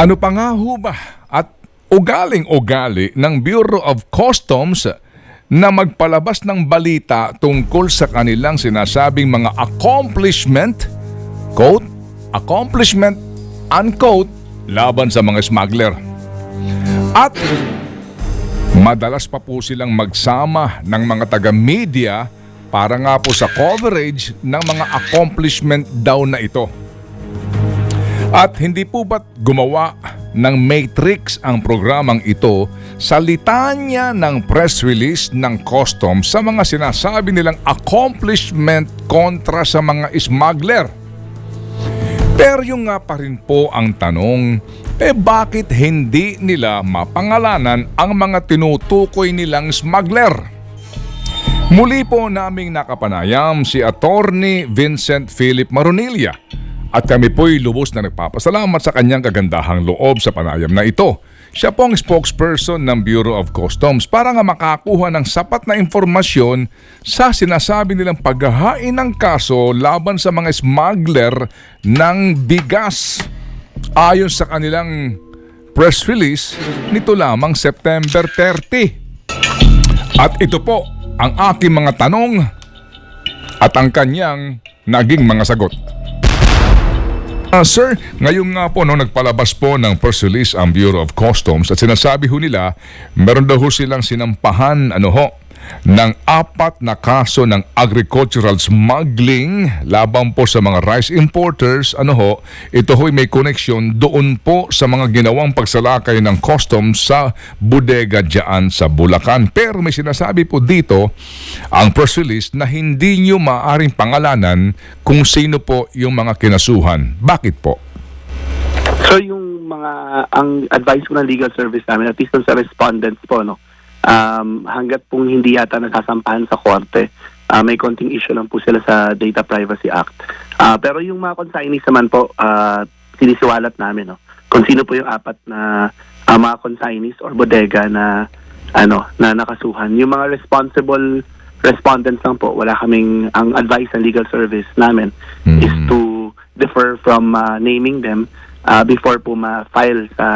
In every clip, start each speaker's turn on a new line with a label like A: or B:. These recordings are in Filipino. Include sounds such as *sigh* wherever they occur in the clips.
A: Ano pa nga ho ba at ugaling-ugali ng Bureau of Customs na magpalabas ng balita tungkol sa kanilang sinasabing mga accomplishment, quote, accomplishment, unquote, laban sa mga smuggler. At madalas pa po silang magsama ng mga taga-media para nga po sa coverage ng mga accomplishment daw na ito. At hindi po ba't gumawa ng Matrix ang programang ito sa litanya ng press release ng Customs sa mga sinasabi nilang accomplishment kontra sa mga smuggler? Pero yung nga pa rin po ang tanong, eh bakit hindi nila mapangalanan ang mga tinutukoy nilang smuggler? Muli po naming nakapanayam si Attorney Vincent Philip Maronilla at kami po'y lubos na nagpapasalamat sa kanyang kagandahang loob sa panayam na ito. Siya po ang spokesperson ng Bureau of Customs para nga makakuha ng sapat na informasyon sa sinasabi nilang paghahain ng kaso laban sa mga smuggler ng bigas. Ayon sa kanilang press release nito lamang September 30. At ito po ang aking mga tanong at ang kanyang naging mga sagot. Ah, sir, ngayon nga po no, nagpalabas po ng press release ang Bureau of Customs at sinasabi ho nila meron daw ho silang sinampahan ano ho, ng apat na kaso ng agricultural smuggling laban po sa mga rice importers ano ho, ito ho'y may connection doon po sa mga ginawang pagsalakay ng customs sa bodega dyan sa Bulacan. Pero may sinasabi po dito ang press release na hindi nyo maaring pangalanan kung sino po yung mga kinasuhan. Bakit po?
B: So yung mga ang advice ko ng legal service namin at least sa respondents po no um, hanggat pong hindi yata nasasampahan sa korte ah, may konting issue lang po sila sa Data Privacy Act. Ah, pero yung mga consignees naman po ah, sinisiwalat namin no kung sino po yung apat na ah, mga consignees or bodega na ano na nakasuhan. Yung mga responsible respondents lang po wala kaming ang advice ng legal service namin is
A: Mm.
B: to defer from ah, naming them ah, before po ma-file sa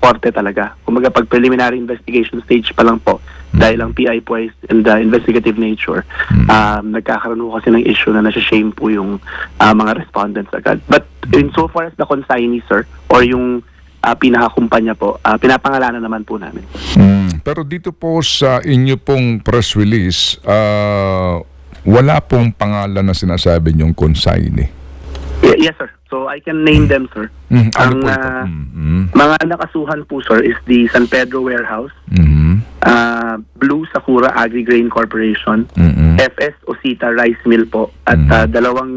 B: korte talaga. Kumaga pag preliminary investigation stage pa lang po, dahil ang PI po is in the investigative nature, um, nagkakaroon po kasi ng issue na nasa-shame po yung ah, mga respondents agad. But in so far as the consignee, sir, or yung uh, pinakakumpanya po, ah, pinapangalanan naman po namin.
A: Mm, pero dito po sa inyo pong press release, ah, wala pong pangalan na sinasabi niyong consignee.
B: Yes, sir. So I can name them, sir.
A: Mm, ano
B: Ang
A: po ito?
B: ah,
A: Mm,
B: mga nakasuhan po, sir, is the San Pedro Warehouse,
A: mm,
B: uh, Blue Sakura Agri Grain Corporation,
A: mm,
B: FS Osita Rice Mill po, at
A: Mm.
B: uh, dalawang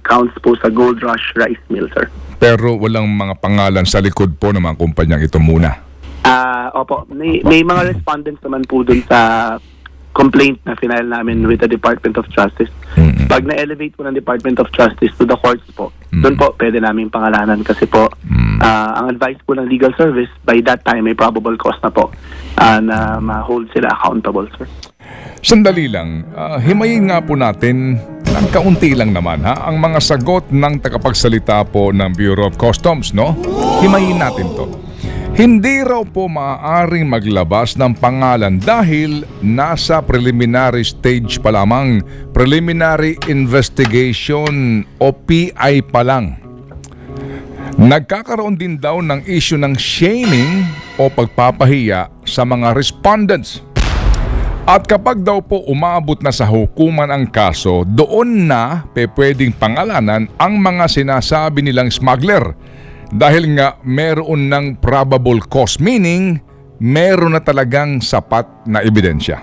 B: counts po sa Gold Rush Rice Mill, sir.
A: Pero walang mga pangalan sa likod po ng mga kumpanyang ito muna.
B: Ah, opo, may, may mga respondents naman po dun sa complaint na final namin with the Department of Justice.
A: Mm,
B: Pag na-elevate po ng Department of Justice to the courts po,
A: Mm.
B: doon po pwede namin pangalanan kasi po
A: Mm.
B: ah, ang advice po ng legal service, by that time may probable cause na po ah, na ma-hold sila accountable, sir.
A: Sandali lang, ah, himayin nga po natin ng kaunti lang naman ha, ang mga sagot ng tagapagsalita po ng Bureau of Customs, no? Himayin natin to. Hindi raw po maaaring maglabas ng pangalan dahil nasa preliminary stage pa lamang, preliminary investigation o PI pa lang. Nagkakaroon din daw ng issue ng shaming o pagpapahiya sa mga respondents. At kapag daw po umabot na sa hukuman ang kaso, doon na pe pwedeng pangalanan ang mga sinasabi nilang smuggler. Dahil nga meron ng probable cause, meaning meron na talagang sapat na ebidensya.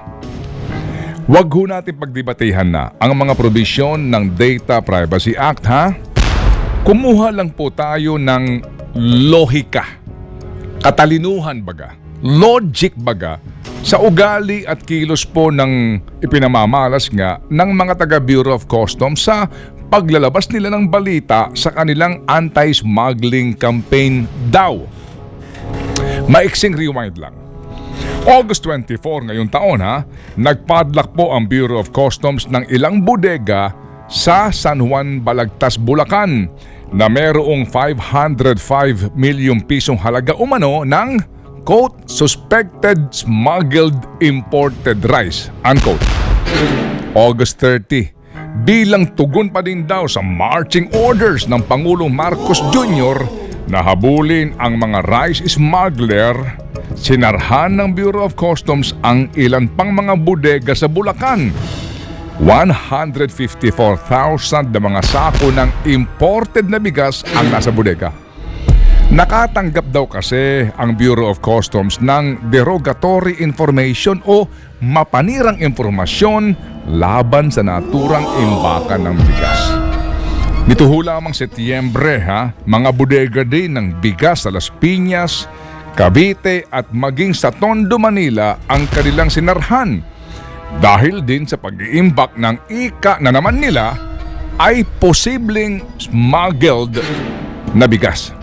A: Huwag ho natin pagdebatehan na ang mga probisyon ng Data Privacy Act ha. Kumuha lang po tayo ng lohika katalinuhan baga, logic baga, sa ugali at kilos po ng ipinamamalas nga ng mga taga Bureau of Customs sa paglalabas nila ng balita sa kanilang anti-smuggling campaign daw. Maiksing rewind lang. August 24 ngayong taon ha, nagpadlak po ang Bureau of Customs ng ilang bodega sa San Juan, Balagtas, Bulacan na merong 505 milyong pisong halaga umano ng quote, suspected smuggled imported rice, unquote. August 30, bilang tugon pa din daw sa marching orders ng Pangulong Marcos Jr. na habulin ang mga rice smuggler, sinarhan ng Bureau of Customs ang ilan pang mga bodega sa Bulacan. 154,000 na mga sako ng imported na bigas ang nasa bodega. Nakatanggap daw kasi ang Bureau of Customs ng derogatory information o mapanirang impormasyon laban sa naturang imbakan ng bigas. Nito lamang Setyembre ha, mga bodega din ng bigas sa Las Piñas, Cavite at maging sa Tondo, Manila ang kanilang sinarhan dahil din sa pag-iimbak ng ika na naman nila ay posibleng smuggled na bigas.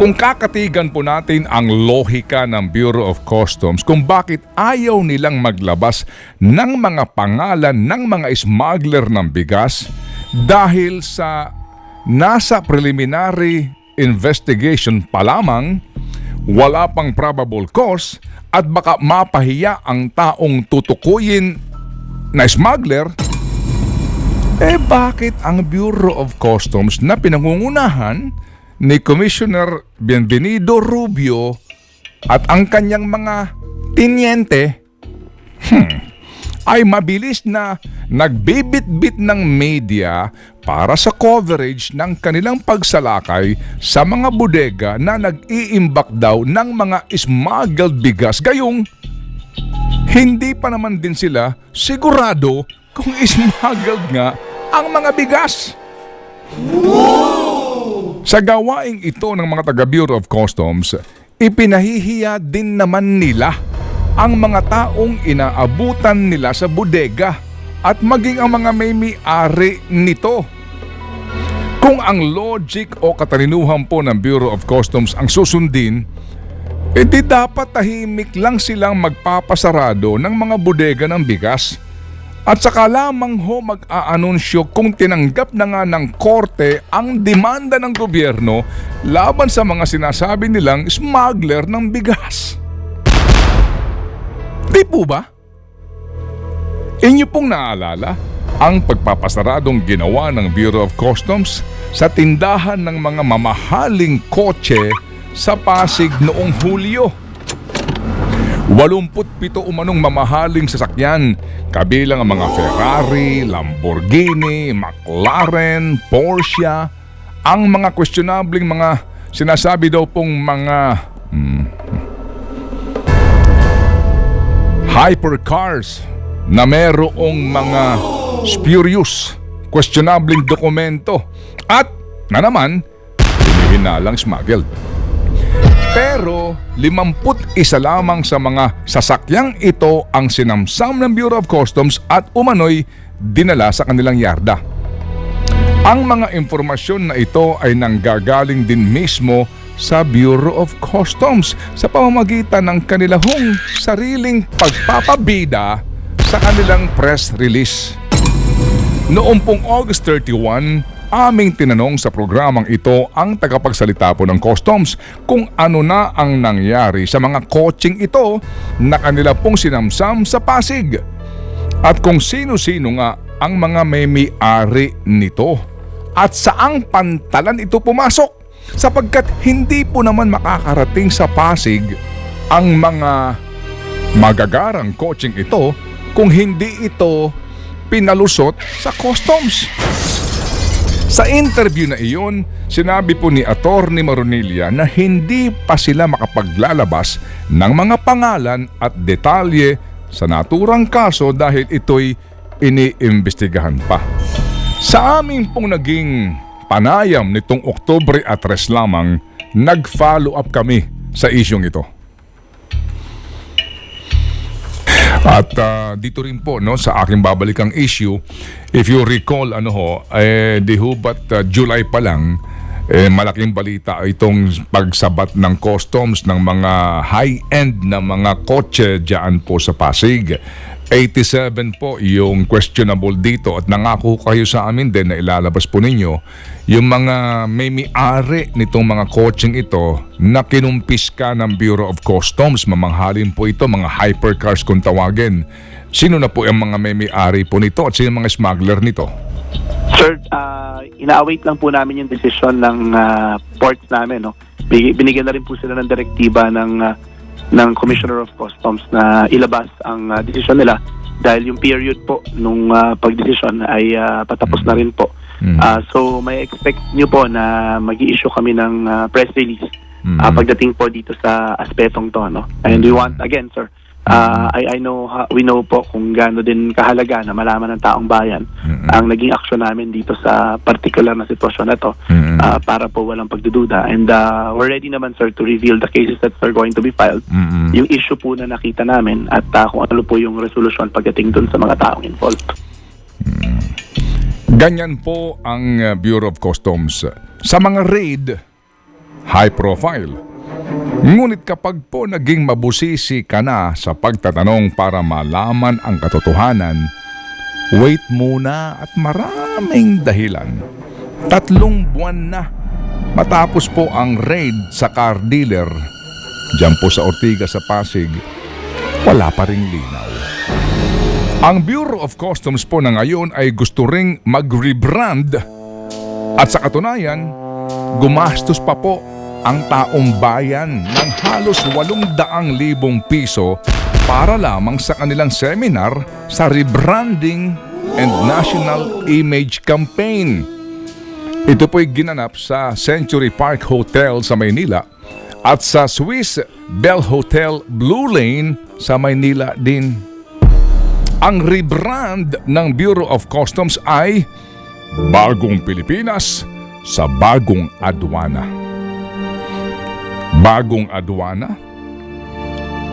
A: Kung kakatigan po natin ang lohika ng Bureau of Customs kung bakit ayaw nilang maglabas ng mga pangalan ng mga smuggler ng bigas dahil sa nasa preliminary investigation pa lamang, wala pang probable cause at baka mapahiya ang taong tutukuyin na smuggler, eh bakit ang Bureau of Customs na pinangungunahan ni Commissioner Bienvenido Rubio at ang kanyang mga tinyente hmm, ay mabilis na nagbibit-bit ng media para sa coverage ng kanilang pagsalakay sa mga bodega na nag-iimbak daw ng mga smuggled bigas gayong hindi pa naman din sila sigurado kung *laughs* smuggled nga ang mga bigas. Sa gawaing ito ng mga taga Bureau of Customs, ipinahihiya din naman nila ang mga taong inaabutan nila sa bodega at maging ang mga may-ari nito. Kung ang logic o katalinuhan po ng Bureau of Customs ang susundin, edi dapat tahimik lang silang magpapasarado ng mga bodega ng bigas. At saka lamang ho mag-aanunsyo kung tinanggap na nga ng korte ang demanda ng gobyerno laban sa mga sinasabi nilang smuggler ng bigas. Di po ba? Inyo pong naalala ang pagpapasaradong ginawa ng Bureau of Customs sa tindahan ng mga mamahaling kotse sa Pasig noong Hulyo. 87 umanong mamahaling sasakyan, kabilang ang mga Ferrari, Lamborghini, McLaren, Porsche, ang mga questionabling mga sinasabi daw pong mga hmm, hypercars na merong mga spurious, questionabling dokumento at na naman, hinihinalang smuggled. Pero 51 lamang sa mga sasakyang ito ang sinamsam ng Bureau of Customs at umano'y dinala sa kanilang yarda. Ang mga informasyon na ito ay nanggagaling din mismo sa Bureau of Customs sa pamamagitan ng kanilang sariling pagpapabida sa kanilang press release. Noong pong August 31, aming tinanong sa programang ito ang tagapagsalita po ng customs kung ano na ang nangyari sa mga coaching ito na kanila pong sinamsam sa Pasig at kung sino-sino nga ang mga may-ari nito at saang pantalan ito pumasok sapagkat hindi po naman makakarating sa Pasig ang mga magagarang coaching ito kung hindi ito pinalusot sa customs. Sa interview na iyon, sinabi po ni Attorney Maronilia na hindi pa sila makapaglalabas ng mga pangalan at detalye sa naturang kaso dahil ito'y iniimbestigahan pa. Sa amin pong naging panayam nitong Oktobre at 3 lamang, nag-follow up kami sa isyong ito. At ah, dito rin po no sa aking babalikang issue, if you recall ano ho, eh di ho ba't ah, July pa lang eh, malaking balita itong pagsabat ng customs ng mga high-end na mga kotse diyan po sa Pasig. 87 po yung questionable dito at nangako kayo sa amin din na ilalabas po ninyo yung mga may may-ari nitong mga coaching ito na kinumpis ka ng Bureau of Customs. Mamanghalin po ito, mga hypercars kung tawagin. Sino na po yung mga may may-ari po nito at sino yung mga smuggler nito?
B: Sir, ah, ina-await lang po namin yung decision ng ah, ports namin. No? Binigyan na rin po sila ng direktiba ng ah, ng Commissioner of Customs na ilabas ang ah, desisyon nila dahil yung period po nung ah, pagdesisyon ay ah, patapos na rin po.
A: Mhm.
B: Ah, so may expect nyo po na mag issue kami ng ah, press release
A: Mhm.
B: ah, pagdating po dito sa aspetong to. No? And we want, again sir, ah, I, I know, we know po kung gaano din kahalaga na malaman ng taong bayan
A: Mhm.
B: ang naging aksyon namin dito sa particular na sitwasyon na to
A: Mhm.
B: ah, para po walang pagdududa. And ah, we're ready naman sir to reveal the cases that are going to be filed.
A: Mhm.
B: Yung issue po na nakita namin at ah, kung ano po yung resolution pagdating dun sa mga taong involved.
A: Ganyan po ang uh, Bureau of Customs. Sa mga raid, high profile. Ngunit kapag po naging mabusisi ka na sa pagtatanong para malaman ang katotohanan, wait muna at maraming dahilan. Tatlong buwan na matapos po ang raid sa car dealer dyan po sa Ortiga sa Pasig, wala pa ring linaw. Ang Bureau of Customs po na ngayon ay gusto ring mag-rebrand at sa katunayan, gumastos pa po ang taong bayan ng halos 800,000 piso para lamang sa kanilang seminar sa rebranding and national image campaign. Ito po'y ginanap sa Century Park Hotel sa Maynila at sa Swiss Bell Hotel Blue Lane sa Maynila din. Ang rebrand ng Bureau of Customs ay Bagong Pilipinas sa Bagong Adwana. Bagong Adwana?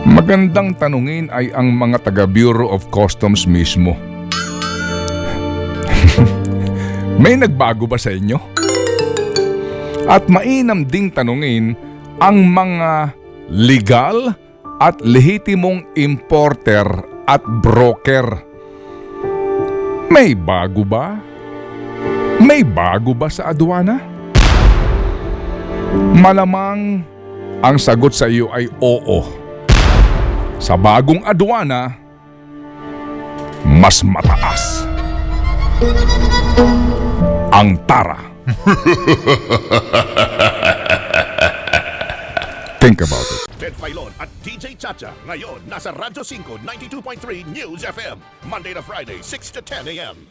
A: Magandang tanungin ay ang mga taga Bureau of Customs mismo. *laughs* May nagbago ba sa inyo? At mainam ding tanungin ang mga legal at lehitimong importer at broker. May bago ba? May bago ba sa aduana? Malamang ang sagot sa iyo ay oo. Sa bagong aduana, mas mataas. Ang tara. *laughs* Think about it.
C: Ted Filon at DJ Chacha. Ngayon, nasa Radyo 5, 92.3 News FM. Monday to Friday, 6 to 10 a.m.